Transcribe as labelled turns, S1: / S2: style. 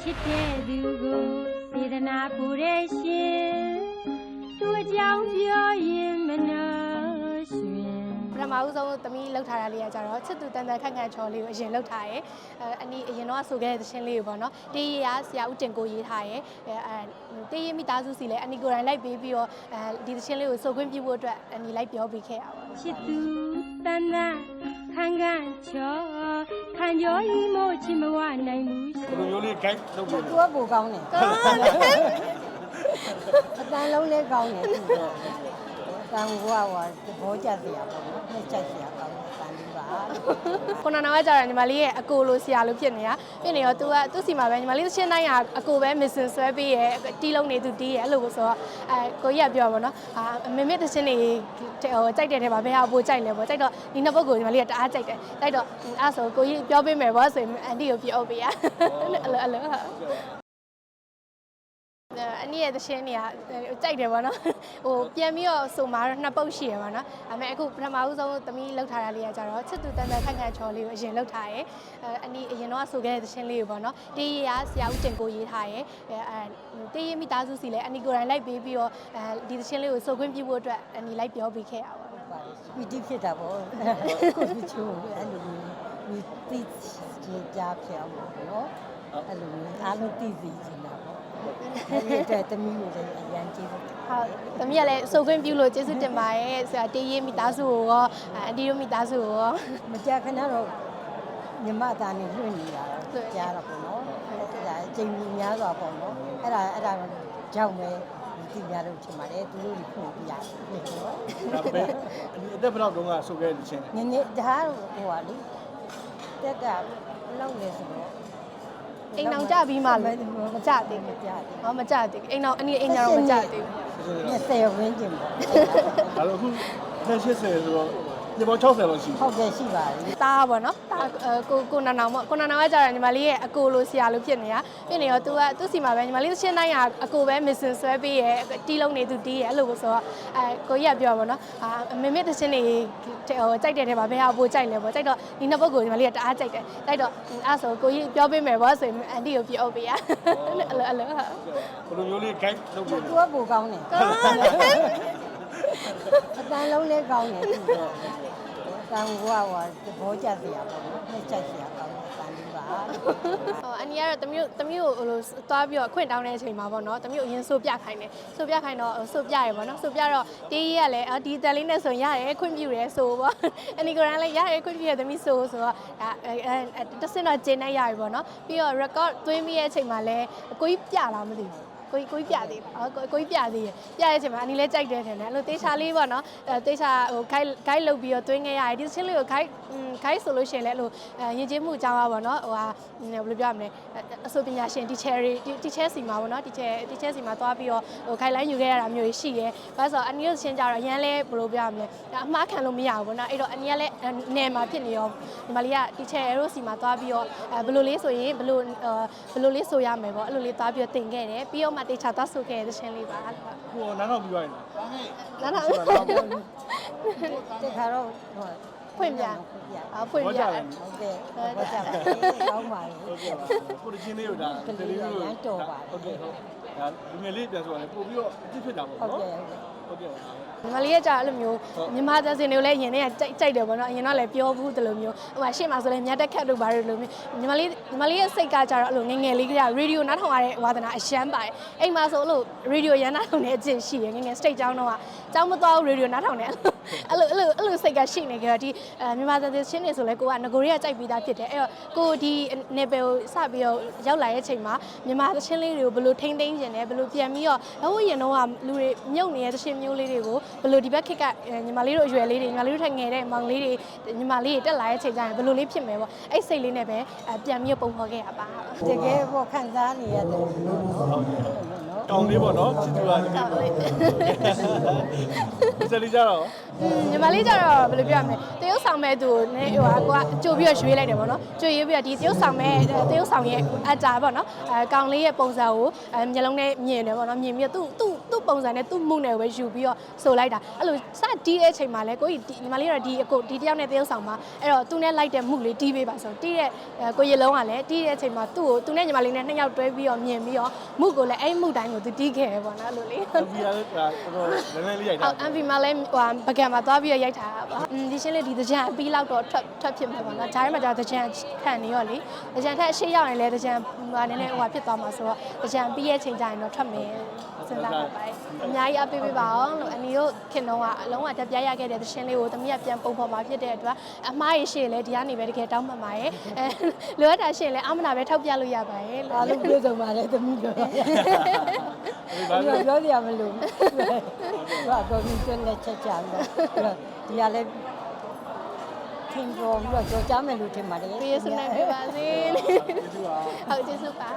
S1: ချစ်တဲ့သူကိုစေတနာပူတဲ့ရှင်သူအကြောင်းပြောရင်မနှရှင်
S2: ပထမဦးဆုံးသမီးလောက်ထားတာလေးကကြတော့ချစ်သူတန်တန်ခန့်ခန့်ချော်လေးကိုအရင်လောက်ထားရဲအဲအနီအရင်တော့ဆိုခဲ့တဲ့သချင်းလေးကိုပေါ့နော်တေးရရဆရာဦးတင်ကိုရေးထားရဲအဲအဲတေးရမိသားစုစီလည်းအနီကိုယ်တိုင်လိုက်ပေးပြီးတော့အဲဒီသချင်းလေးကိုစုပ်ခွင့်ပြုဖို့အတွက်အနီလိုက်ပြောပေးခဲ့ရပါတော့
S1: ချစ်သူတန်တန်ခန်းခန်းချောခံကြောဤမို့ချစ်မဝနိုင်ဘူးရှင်
S3: ဘယ်လိုမျိုးလေး guide လုပ်ပြီး
S4: သူကပူကောင်းတယ်အတန်လုံးလေးကောင်းတယ်သူကအတန်ကဟိုသဘောကျစရာပေါ့နော်နှစ်ချက်စရာကောင်းတယ်အတန်လေးပါ
S2: ကိုနာနာကကြာတာညီမလေးရဲ့အကိုလိုဆရာလိုဖြစ်နေတာဖြစ်နေရော तू ကသူ့စီမှာပဲညီမလေးသချင်းတိုင်းကအကိုပဲ mission ဆွဲပေးရဲတီးလုံးနေသူတီးရဲအဲ့လိုဆိုတော့အဲကိုကြီးကပြောပါတော့အာမမေသချင်းတွေဟိုကြိုက်တဲ့ထဲမှာဘယ်ဟာပိုကြိုက်လဲပေါ့ကြိုက်တော့ဒီနှစ်ပုတ်ကိုညီမလေးကတအားကြိုက်တယ်ကြိုက်တော့အဲ့ဆိုကိုကြီးပြောပေးမယ်ပေါ့ဆိုရင်အန်တီကိုပြောပေးရအဲ့လိုအဲ့လိုဟုတ် အနည်းရဲ့သရှင်တွေကကြိုက်တယ်ဗောနော်ဟိုပြန်ပြီးတော့ဆိုမှာတော့နှစ်ပုတ်ရှိရပါတော့ဒါပေမဲ့အခုပထမဦးဆုံးသမီးလောက်ထားတာလေးကကြတော့ချစ်သူတန်တန်ခန့်ခန့်ချော်လေးကိုအရင်လောက်ထားရဲအဲအနည်းအရင်တော့ဆိုခဲ့တဲ့သရှင်လေးကိုဗောနော်တေးရရဆရာဦးတင်ကိုရေးထားရဲအဲအဲတေးရမိသားစုစီလည်းအနည်းကိုယ်တိုင်လိုက်ပေးပြီးတော့အဲဒီသရှင်လေးကိုစုပ်ခွင့်ပြုဖို့အတွက်အနည်းလိုက်ပြောပေးခဲ့ရပါတော့
S4: ပီတိဖြစ်တာပေါ့ကိုပြချိုးအဲ့လိုမျိုးဒီတိချေကြားဖြောင်းပေါ့နော်အဲ့လိုမျိုးအားလုံးသိသိချင်တာပေါ့အဲ့ ဒီအတွက်တမီးကိုလည်းအရန်ကျေးဇူးတင်
S2: ဟုတ်သမီးကလည်းစုပ်ခွင့်ပြုလို့ကျေးဇူးတင်ပါတယ်ဆရာတေးရမိသားစုကိုရောအန်တီတို့မိသားစုကိုရော
S4: မကြာခဏတော့မြမသားနေလွှင့်နေတာတော့ကြားတော့ပေါ့နော်အဲ့ဒါအချိန်ကြီးများစွာပေါ့နော်အဲ့ဒါအဲ့ဒါကြောင့်ပဲဒီများလို့ထင်ပါတယ်သူတို့ကိုဖွင့်ပြရတယ်ဟုတ်နော်
S3: ဒါပဲအသက်ဘယ်တော့တုန်းကဆိုခဲ့တဲ့ချင်း
S4: နည်းနည်းဒါကတော့ဟိုပါလေတက်ကလောက်လေဆိုတော့
S2: အိမ်အောင်ကြပြီးမှလည်းမကြသေး
S4: မ
S2: ဘူး
S4: ကြသေး
S2: ဟောမကြသေးဘူးအိမ်အောင်အနည်းအိမ်အောင်မကြသေးဘူး
S4: ဘူး20ဝန်းကျင်ပေါ့
S3: ဒါတော့အခု80ဆိုတော့ ဒီပေါင်း60လောက်ရှိ
S4: ဟုတ်ကဲ့ရှိပါပြီ
S2: တားပေါ့နော်တားအဲကိုကိုနာနောင်ပေါ့ကိုနာနောင်ကကြာတာညီမလေးရဲ့အကိုလိုဆရာလိုဖြစ်နေတာဖြစ်နေရော तू ကသူ့စီမှာပဲညီမလေးသချင်းတိုင်းကအကိုပဲ mission ဆွဲပေးရဲတီးလုံးနေသူတီးရဲအဲ့လိုဆိုတော့အဲကိုကြီးကပြောပါတော့အာမမေသချင်းတွေဟိုကြိုက်တဲ့ထဲမှာဘယ်ဟာပိုကြိုက်လဲပေါ့ကြိုက်တော့ဒီနှစ်ပုတ်ကိုညီမလေးကတအားကြိုက်တယ်ကြိုက်တော့အဲ့ဆိုကိုကြီးပြောပေးမယ်ပေါ့ဆိုရင်အန်တီကိုပြောပေးရအဲ့လိုအဲ့လိုဟုတ်
S3: ဘယ်လိုမျိုးလေး guide လုပ်ပြီး
S4: သူကပူကောင်းတယ် အတန်လုံးလေးကောင်းတယ်သူကအတန်ကဟိုသဘောကျစရာပေါ့နော်နှစ်ချက်စရာကောင်းတယ်အတန်လေးပါ
S2: ဟိုအန်နီကတော့တမျိုးတမျိုးကိုဟိုလိုသွားပြီးတော့အခွင့်တောင်းတဲ့အချိန်မှာပေါ့နော်တမျိုးအရင်ဆိုပြခိုင်းတယ်ဆိုပြခိုင်းတော့ဆိုပြရပေါ့နော်ဆိုပြတော့တေးကြီးကလည်းအော်ဒီတန်လေးနဲ့ဆိုရင်ရတယ်ခွင့်ပြုတယ်ဆိုပေါ့အန်နီကိုရန်လည်းရတယ်ခွင့်ပြုရတမီးဆိုဆိုတော့ဒါအဲအဲတစင်တော့ကျင်းနေရပြီပေါ့နော်ပြီးတော့ record သွင်းပြီးရဲ့အချိန်မှာလည်းကိုကြီးပြလာမသိဘူး ကိုကြီးကိုကြီးပြသေးတယ်အော်ကိုကြီးပြသေးတယ်ပြရဲ့အချိန်မှာအနီလည်းကြိုက်တယ်ထင်တယ်အဲ့လိုတေချာလေးပေါ့နော်အဲတေချာဟို guide guide လုပ်ပြီးတော့သွင်းခဲ့ရတယ်ဒီချင်းလေးကို guide guide ဆိုလို့ရှိရင်လည်းအဲ့လိုယဉ်ကျေးမှုအကြောင်းပါပေါ့နော်ဟိုဟာဘယ်လိုပြောရမလဲအဆိုပညာရှင် teacher တွေ teacher စီမှာပေါ့နော် teacher teacher စီမှာသွားပြီးတော့ဟို guideline ယူခဲ့ရတာမျိုးရှိရဲဘာလို့ဆိုတော့အနည်းရှင်းကြတော့ရန်လဲဘယ်လိုပြောရမလဲအမှားခံလို့မရဘူးပေါ့နော်အဲ့တော့အနည်းကလည်းနယ်မှာဖြစ်နေရောဒီမလေးက teacher တို့စီမှာသွားပြီးတော့ဘယ်လိုလေးဆိုရင်ဘယ်လိုဘယ်လိုလေးဆိုရမယ်ပေါ့အဲ့လိုလေးသွားပြီးတော့သင်ခဲ့တယ်ပြီးတော့မှတေချာသွားဆိုခဲ့တဲ့ချင်းလေးပါဟုတ်
S3: ဟိုနားတော့ပြီးသွားရင်
S2: နားနာ
S4: တက်ခါတော့ဟို
S2: ဖွင့်ပြ
S4: ပြ
S2: အဖွင့်ပြတယ်
S4: ဟုတ်ကဲ့ဘောကြပါကောင်းပါလေ
S3: ဟုတ်ကဲ့ပါကိုတချင်းလေးကိုဒါဟုတ်ကဲ့ဟုတ်ဒါဒီငယ်လေးပြန်ဆိုရင်ပို့ပြီးတော့အစ်ဖြစ်တာပေါ့
S4: ဟုတ်
S3: နော်
S4: ကဲ့
S3: ဟုတ်ကဲ့ပါ
S2: ညီမလေးကကြာအဲ့လိုမျိုးမြန်မာသစင်တွေကိုလည်းအရင်တည်းကကြိုက်ကြိုက်တယ်ပေါ့နော်အရင်တော့လည်းပြောဘူးတယ်လို့မျိုးဟိုမှာရှေ့မှာဆိုလည်းမြတ်တက်ခတ်တို့ဘာလို့လို့မျိုးညီမလေးညီမလေးရဲ့စိတ်ကကြာတော့အဲ့လိုငယ်ငယ်လေးကရေဒီယိုနားထောင်ရတဲ့ဝါသနာအရှမ်းပါတယ်အိမ်မှာဆိုအဲ့လိုရေဒီယိုရန်နားထောင်နေတဲ့အကျင့်ရှိရငယ်ငယ်စတိတ်ကျောင်းတော့ကကျောင်းမသွားဘူးရေဒီယိုနားထောင်နေအဲ့လိုအဲ့လိုအဲ့လိုစိတ်ကရှိနေကြတော့ဒီမြန်မာသစင်ချင်းတွေဆိုလဲကိုကငကိုရီးကကြိုက်ပြီးသားဖြစ်တယ်အဲ့တော့ကိုဒီနေပယ်ကိုစပြီးတော့ရောက်လာတဲ့အချိန်မှာမြန်မာသချင်းလေးတွေကိုဘယ်လိုထိမ့်သိမ်းကျင်လဲဘယ်လိုပြန်ပြီးတော့ဟိုရင်တော့ကလူတွေမြုပ်နေတဲ့သချင်းမျိုးလေးတွေကိုဘယ်လိုဒီဘက်ခက်ကညီမလေးတို့အရွယ်လေးတွေညီမလေးတို့ထက်ငယ်တဲ့မောင်လေးတွေညီမလေးတွေတက်လာတဲ့အချိန်ကျရင်ဘယ်လိုလေးဖြစ်မယ်ပေါ့အဲ့စိတ်လေးနဲ့ပဲပြန်ပြီးပုံဖော်ခဲ့ရပါ
S4: တကယ်ပေါ့ခံစားနေရတယ်နော်
S3: ကောင်းလေးပေါ့နော်ချစ်သူကဒီလေးပေါ့စလီကြတော့
S2: ညီမလေးကျတော့ဘယ်လိုပြောရမလဲတရုတ်ဆောင်မဲ့သူကိုနည်းဟိုဟာကိုကကြိုပြီးတော့ရွေးလိုက်တယ်ပေါ့နော်ကြိုရွေးပြီးတော့ဒီတရုတ်ဆောင်မဲ့တရုတ်ဆောင်ရဲ့အတာပေါ့နော်အဲကောင်လေးရဲ့ပုံစံကိုအဲမျက်လုံးနဲ့မြင်တယ်ပေါ့နော်မြင်ပြီးတော့သူ့သူ့သူ့ ပုံစံနဲ့သူ့မှုနဲ့ပဲယူပြီးတော့ဆိုလိုက်တာအဲ့လိုစတီးတဲ့အချိန်မှာလဲကိုကြီးညီမလေးကတော့ဒီအကိုဒီတယောက်နဲ့တယောက်ဆောင်မှာအဲ့တော့သူနဲ့လိုက်တဲ့မှုလေးတီးပေးပါဆိုတီးတဲ့ကိုရေလုံးကလည်းတီးတဲ့အချိန်မှာသူ့ကိုသူနဲ့ညီမလေးနဲ့နှစ်ယောက်တွဲပြီးတော့မြင်ပြီးတော့မှုကိုလည်းအဲ့မှုတိုင်းကိုသူတီးခဲ့တယ်ပေါ့နော်အဲ့လိုလေး
S3: အဗီယာလည်းတော်တော်နည်းနည်းလေးရိုက်တာ
S2: ဟုတ်အန်ဗီမှာလည်းဟိုပကံမှာသွားပြီးရရိုက်ထားတာပါ။ဒီရှင်းလေးဒီတကြံအပြီးလောက်တော့ထွက်ထွက်ဖြစ်မှာပေါ့နော်။ဂျားထဲမှာကြာတကြံခံနေရောလေ။တကြံထက်အရှိရောက်ရင်လည်းတကြံဟိုနည်းနည်းဟိုဖြစ်သွားမှာဆိုတော့တကြံပြီးရဲ့ချိန်ကျရင်တော့ထွက်မယ်စဉ်းစားပါပါ။အများကြီးအပေးပေးပါအောင်လို့အနီတို့ခင်တော့ကအလုံးဝတက်ပြရခဲ့တဲ့တရှင်းလေးကိုတမီးကပြန်ပုံဖော်မှာဖြစ်တဲ့အတွက်အမားရရှိရင်လည်းဒီကနေပဲတကယ်တောင်းပန်ပါရဲ့။အဲလိုအပ်တာရှိရင်လည်းအမနာပဲထောက်ပြလို့ရပါရဲ့လို့
S4: အားလုံးပြေဆုံးပါလေသမီးတို့
S3: အဗီဘာ
S4: ဒီ
S3: လို့
S4: တော့ပြောရမလို့ဘာတော့ဒီတက်လက်ချက်ကြတော့ဒီကလည်းထင်ပေါ်ပြီးတော့ကြော်ကြမယ်လို့ထင်ပါတယ်
S2: ပြေးစနေပြပါစေ။
S3: ဒီလိုပါ
S2: ဟုတ်ကျေးဇူးပါ